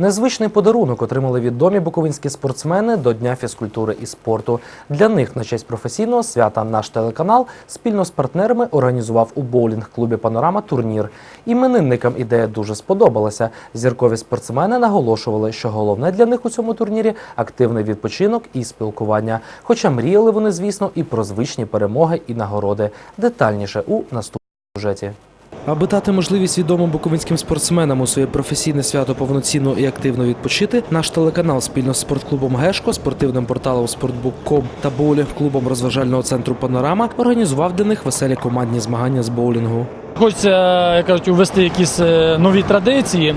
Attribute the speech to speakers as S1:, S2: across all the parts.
S1: Незвичний подарунок отримали відомі буковинські спортсмени до Дня фізкультури і спорту. Для них на честь професійного свята наш телеканал спільно з партнерами організував у боулінг-клубі Панорама турнір. Іменинникам ідея дуже сподобалася. Зіркові спортсмени наголошували, що головне для них у цьому турнірі активний відпочинок і спілкування. Хоча мріяли вони, звісно, і про звичні перемоги і нагороди. Детальніше у наступному сюжеті. Аби дати можливість відомим буковинським спортсменам у своє професійне свято повноцінно і активно відпочити, наш телеканал спільно з спортклубом Гешко, спортивним порталом Спортбук.ком та боулінг-клубом розважального центру Панорама організував для них веселі командні змагання з боулінгу.
S2: Хочеться, як кажуть, ввести якісь е, нові традиції.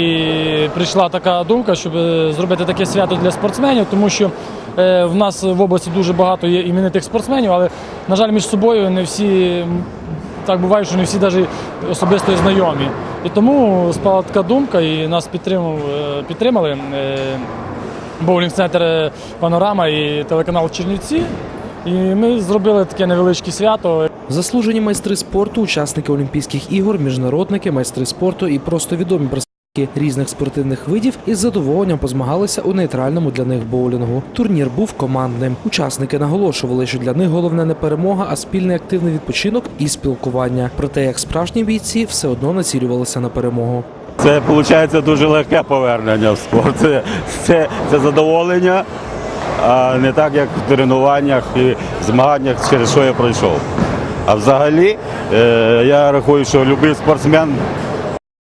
S2: І прийшла така думка, щоб е, зробити таке свято для спортсменів, тому що е, в нас в області дуже багато є іменитих спортсменів, але, на жаль, між собою не всі так буває, що не всі навіть особисто знайомі. І тому спала така думка, і нас е, підтримали е, боулінг-центр е, Панорама і телеканал Чернівці. І ми зробили таке невеличке свято.
S1: Заслужені майстри спорту, учасники Олімпійських ігор, міжнародники, майстри спорту і просто відомі представники різних спортивних видів із задоволенням позмагалися у нейтральному для них боулінгу. Турнір був командним. Учасники наголошували, що для них головне не перемога, а спільний активний відпочинок і спілкування. Проте, як справжні бійці, все одно націлювалися на перемогу.
S3: Це виходить дуже легке повернення в спорт. Це, це, це задоволення, а не так, як в тренуваннях і змаганнях, через що я пройшов. А взагалі, е, я рахую, що будь-який спортсмен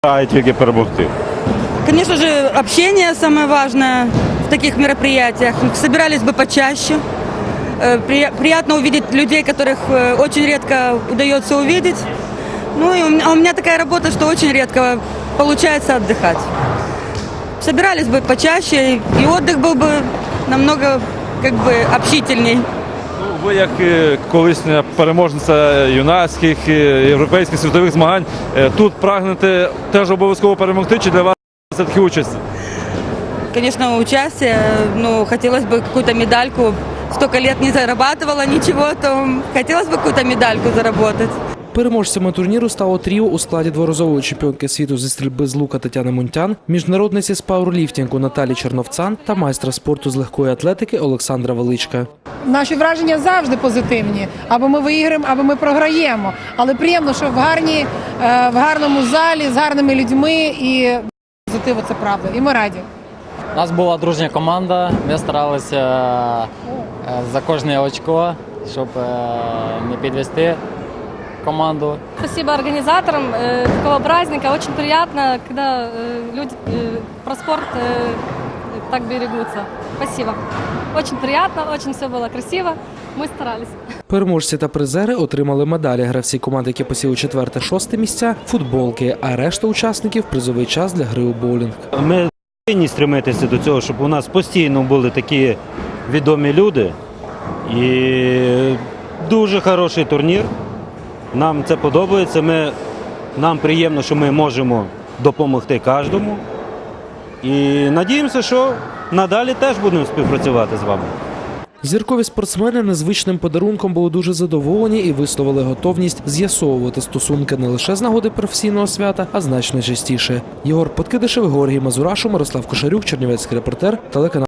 S3: має тільки перемогти.
S4: Конечно же, общение самое важное в таких мероприятиях. Собирались бы почаще. Э, при- Приятно увидеть людей, которых э, очень редко удается увидеть. Ну и у меня, а у меня такая работа, что очень редко получается отдыхать. Собирались бы почаще, и отдых был бы намного как бы общительней.
S5: Ну, Ви як е, колишня переможниця юнацьких, е, європейських світових змагань, е, тут прагнете теж обов'язково перемогти, чи для вас це таки участь?
S4: Конечно, участие, ну, хотелось бы какую-то медальку. Столько лет не зарабатывала ничего, то хотелось бы какую-то медальку заработать.
S1: Переможцями турніру стало тріо у складі дворазової чемпіонки світу зі стрільби з лука Тетяни Мунтян, міжнародниці з пауерліфтингу Наталі Черновцан та майстра спорту з легкої атлетики Олександра Величка.
S6: Наші враження завжди позитивні. Або ми виграємо, або ми програємо. Але приємно, що в гарній, е, в гарному залі з гарними людьми і позитиву це правда. І ми раді.
S7: У нас була дружня команда. Ми старалися е, за кожне очко, щоб е, не підвести команду.
S8: Спасибо организаторам э, такого праздника. Очень приятно, когда э, люди э, про спорт э, так берегутся. Спасибо. Очень приятно, очень все было красиво. Мы старались.
S1: Переможці та призери отримали медалі. Гравці команд, які посіли четверте-шосте місця, футболки, а решта учасників призовий час для гри у боулінг.
S9: Ми повинні стремитися до цього, щоб у нас постійно були такі відомі люди. І дуже хороший турнір. Нам це подобається. Ми, нам приємно, що ми можемо допомогти кожному. І надіємося, що надалі теж будемо співпрацювати з вами.
S1: Зіркові спортсмени незвичним подарунком були дуже задоволені і висловили готовність з'ясовувати стосунки не лише з нагоди професійного свята, а значно частіше. Єгор Подкидишев, Георгій Мазурашу, Мирослав Кошарюк, Чернівецький репортер, телеканал.